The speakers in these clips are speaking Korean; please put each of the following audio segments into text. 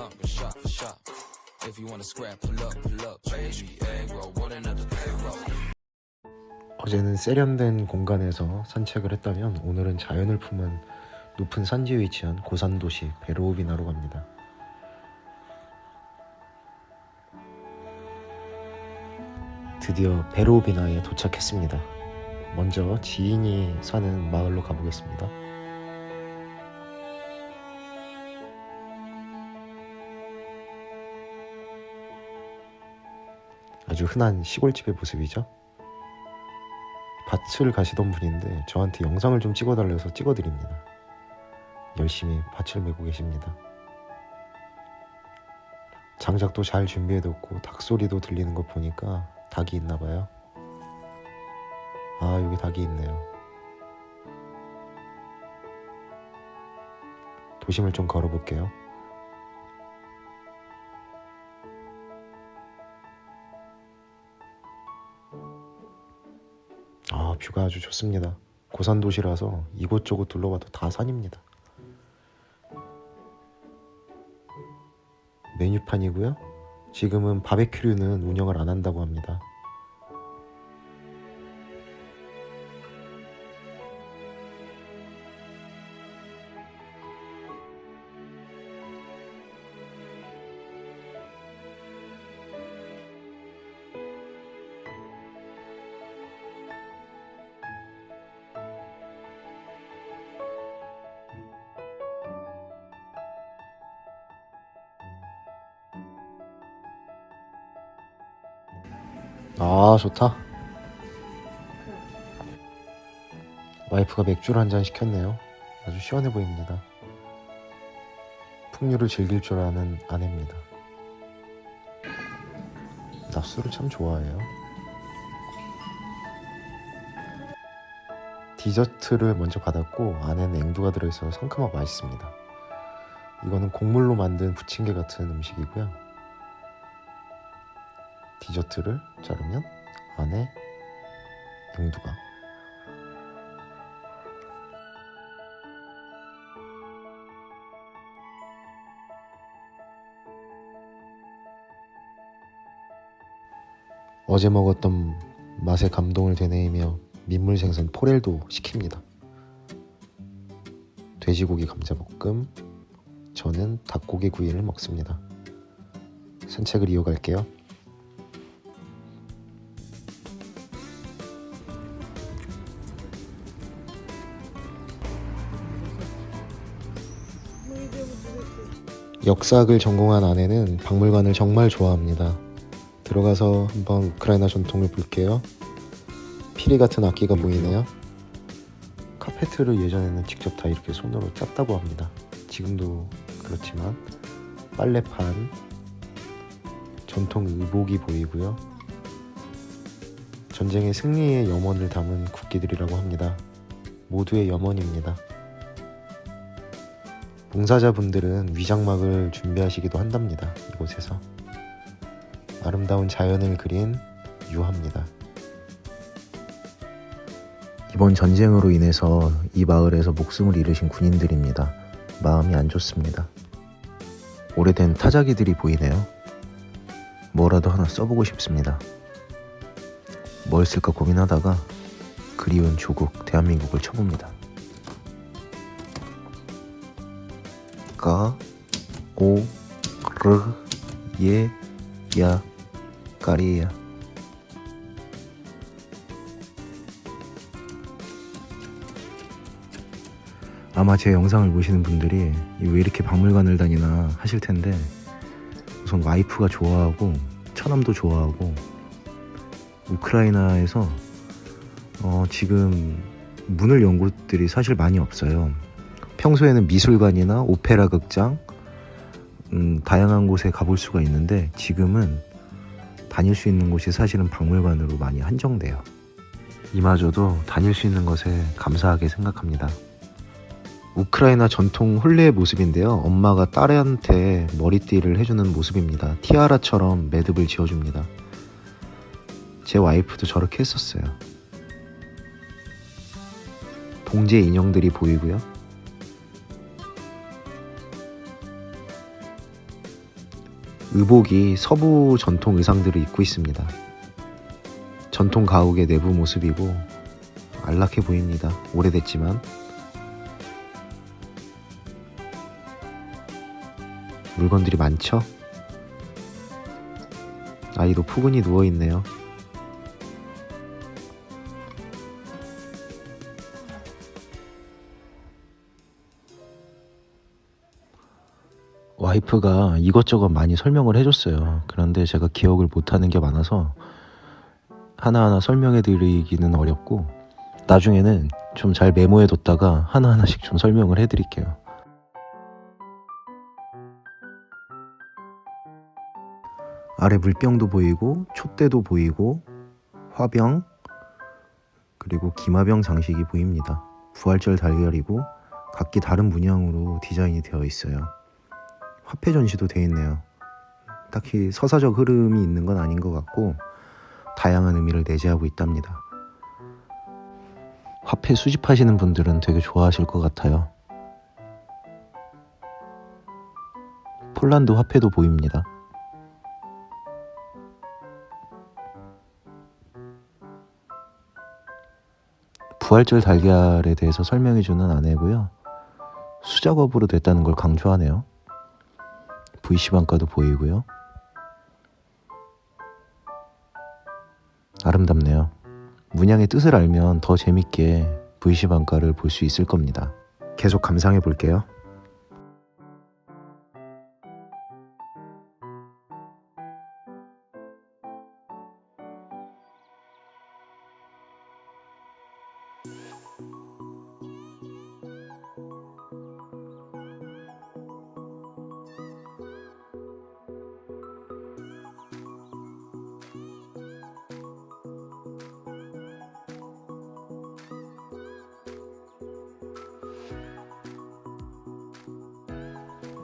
pump and shop for shop. If you wanna scrap, pull up, pull up, baby. Egg roll, want another egg roll. 어제는 세련된 공간에서 산책을 했다면 오늘은 자연을 품은 높은 산지에 위치한 고산 도시 베로우비나로 갑니다. 드디어 베로우비나에 도착했습니다. 먼저 지인이 사는 마을로 가보겠습니다. 아주 흔한 시골집의 모습이죠. 밭을 가시던 분인데 저한테 영상을 좀 찍어달래서 찍어드립니다. 열심히 밭을 메고 계십니다. 장작도 잘 준비해뒀고 닭 소리도 들리는 거 보니까 닭이 있나 봐요. 아 여기 닭이 있네요. 도심을 좀 걸어볼게요. 뷰가 아주 좋습니다. 고산 도시라서 이곳저곳 둘러봐도 다 산입니다. 메뉴판이고요. 지금은 바베큐류는 운영을 안 한다고 합니다. 아, 좋다. 와이프가 맥주를 한 잔 시켰네요. 아주 시원해 보입니다. 풍류를 즐길 줄 아는 아내입니다. 나 술을 참 좋아해요. 디저트를 먼저 받았고 안에는 앵두가 들어있어서 상큼하고 맛있습니다. 이거는 곡물로 만든 부침개 같은 음식이고요. 디저트를 자르면 안에 앵두가 어제 먹었던 맛에 감동을 되뇌이며 민물 생선 포렐도 시킵니다. 돼지고기 감자볶음, 저는 닭고기 구이를 먹습니다. 산책을 이어갈게요. 역사학을 전공한 아내는 박물관을 정말 좋아합니다. 들어가서 한번 우크라이나 전통을 볼게요. 피리 같은 악기가 보이네요. 카페트를 예전에는 직접 다 이렇게 손으로 짰다고 합니다. 지금도 그렇지만 빨래판, 전통 의복이 보이고요. 전쟁의 승리의 염원을 담은 국기들이라고 합니다. 모두의 염원입니다. 봉사자분들은 위장막을 준비하시기도 한답니다. 이곳에서 아름다운 자연을 그린 유화입니다. 이번 전쟁으로 인해서 이 마을에서 목숨을 잃으신 군인들입니다. 마음이 안 좋습니다. 오래된 타자기들이 보이네요. 뭐라도 하나 써보고 싶습니다. 뭘 쓸까 고민하다가 그리운 조국 대한민국을 쳐봅니다. 가, 오, 르, 예, 야, 까리야. 아마 제 영상을 보시는 분들이 왜 이렇게 박물관을 다니나 하실 텐데 우선 와이프가 좋아하고 처남도 좋아하고 우크라이나에서 어, 지금 문을 연 곳들이 사실 많이 없어요. 평소에는 미술관이나 오페라 극장, 음, 다양한 곳에 가볼 수가 있는데 지금은 다닐 수 있는 곳이 사실은 박물관으로 많이 한정돼요. 이마저도 다닐 수 있는 것에 감사하게 생각합니다. 우크라이나 전통 혼례의 모습인데요. 엄마가 딸한테 머리띠를 해주는 모습입니다. 티아라처럼 매듭을 지어줍니다. 제 와이프도 저렇게 했었어요. 동제 인형들이 보이고요. 의복이 서부 전통 의상들을 입고 있습니다. 전통 가옥의 내부 모습이고 안락해 보입니다. 오래됐지만 물건들이 많죠? 아이도 푸근히 누워 있네요. 와이프가 이것저것 많이 설명을 해줬어요. 그런데 제가 기억을 못하는 게 많아서 하나하나 설명해 드리기는 어렵고 나중에는 좀 잘 메모해 뒀다가 하나하나씩 좀 설명을 해 드릴게요. 아래 물병도 보이고 촛대도 보이고 화병 그리고 기마병 장식이 보입니다. 부활절 달걀이고 각기 다른 문양으로 디자인이 되어 있어요. 화폐 전시도 되어 있네요. 딱히 서사적 흐름이 있는 건 아닌 것 같고 다양한 의미를 내재하고 있답니다. 화폐 수집하시는 분들은 되게 좋아하실 것 같아요. 폴란드 화폐도 보입니다. 부활절 달걀에 대해서 설명해주는 아내고요. 수작업으로 됐다는 걸 강조하네요. VC 방가도 보이고요. 아름답네요. 문양의 뜻을 알면 더 재밌게 VC 방가를 볼 수 있을 겁니다. 계속 감상해 볼게요.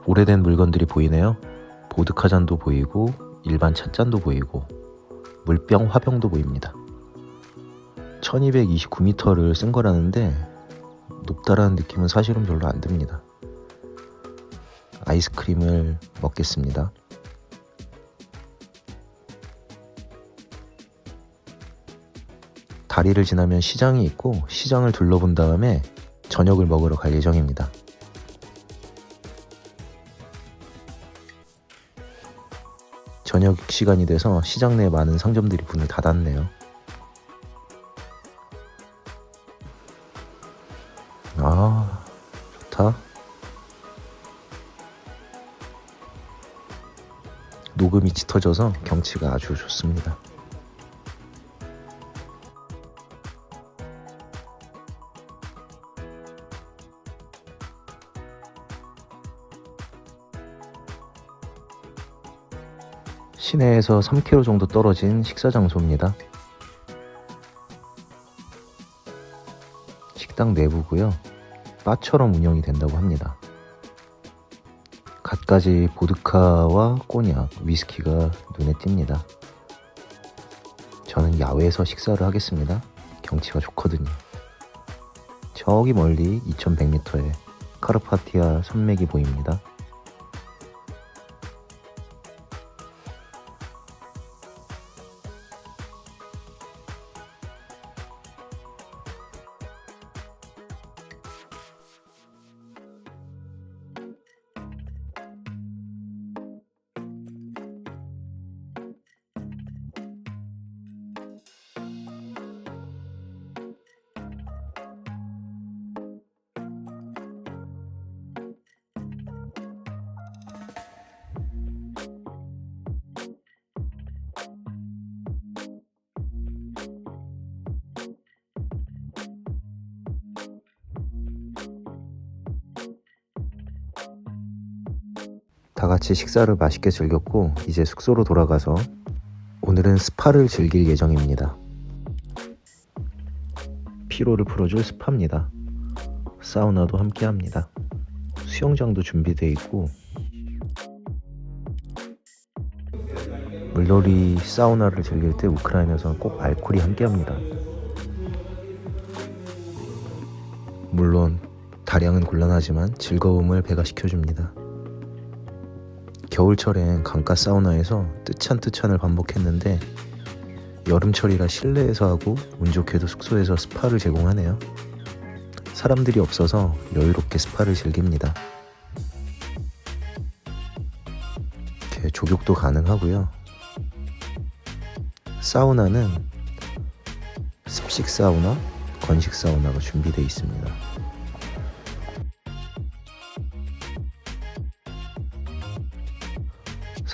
오래된 물건들이 보이네요. 보드카 잔도 보이고 일반 찻잔도 보이고 물병, 화병도 보입니다. 1229m를 쓴 거라는데 높다라는 느낌은 사실은 별로 안 듭니다. 아이스크림을 먹겠습니다. 다리를 지나면 시장이 있고 시장을 둘러본 다음에 저녁을 먹으러 갈 예정입니다. 저녁 시간이 돼서 시장 내 많은 상점들이 문을 닫았네요. 아, 좋다. 녹음이 짙어져서 경치가 아주 좋습니다. 시내에서 3km 정도 떨어진 식사 장소입니다. 식당 내부고요. 바처럼 운영이 된다고 합니다. 갖가지 보드카와 꼬냑, 위스키가 눈에 띕니다. 저는 야외에서 식사를 하겠습니다. 경치가 좋거든요. 저기 멀리 2100m에 카르파티아 산맥이 보입니다. 다 같이 식사를 맛있게 즐겼고 이제 숙소로 돌아가서 오늘은 스파를 즐길 예정입니다. 피로를 풀어줄 스파입니다. 사우나도 함께 합니다. 수영장도 준비되어 있고 물놀이 사우나를 즐길 때 우크라이나에서는 꼭 알코올이 함께 합니다. 물론 다량은 곤란하지만 즐거움을 배가시켜줍니다. 겨울철엔 강가 사우나에서 뜨찬 뜨찬을 반복했는데 여름철이라 실내에서 하고 운 좋게도 숙소에서 스파를 제공하네요. 사람들이 없어서 여유롭게 스파를 즐깁니다. 이렇게 조격도 가능하고요. 사우나는 습식 사우나, 건식 사우나가 준비되어 있습니다.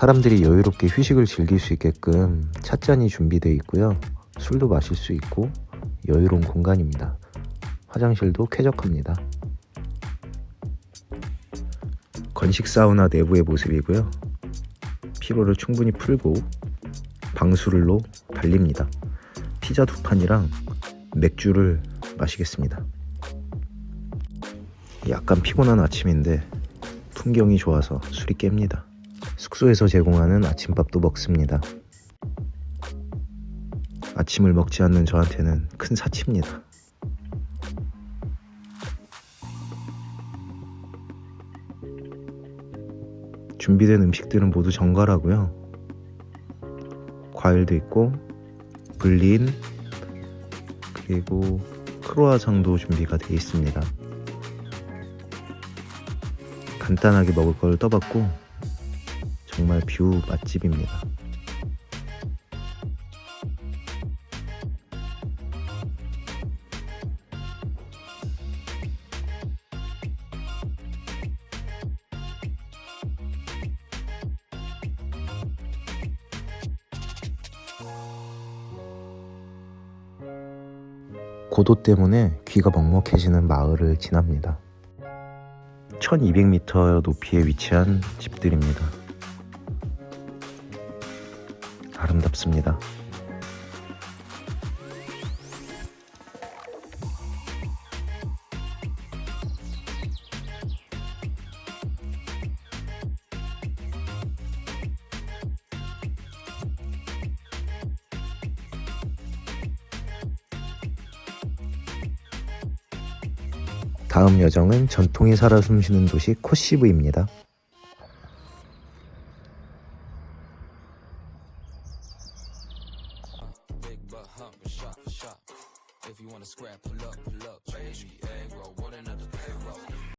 사람들이 여유롭게 휴식을 즐길 수 있게끔 찻잔이 준비되어 있고요. 술도 마실 수 있고 여유로운 공간입니다. 화장실도 쾌적합니다. 건식 사우나 내부의 모습이고요. 피로를 충분히 풀고 방수를로 달립니다. 피자 두 판이랑 맥주를 마시겠습니다. 약간 피곤한 아침인데 풍경이 좋아서 술이 깹니다. 숙소에서 제공하는 아침밥도 먹습니다. 아침을 먹지 않는 저한테는 큰 사치입니다. 준비된 음식들은 모두 정갈하고요. 과일도 있고 블린 그리고 크로아상도 준비가 되어 있습니다. 간단하게 먹을 걸 떠봤고 정말 뷰 맛집입니다. 고도 때문에 귀가 먹먹해지는 마을을 지납니다. 1200m 높이에 위치한 집들입니다. 아름답습니다. 다음 여정은 전통이 살아 숨쉬는 도시 코시브입니다.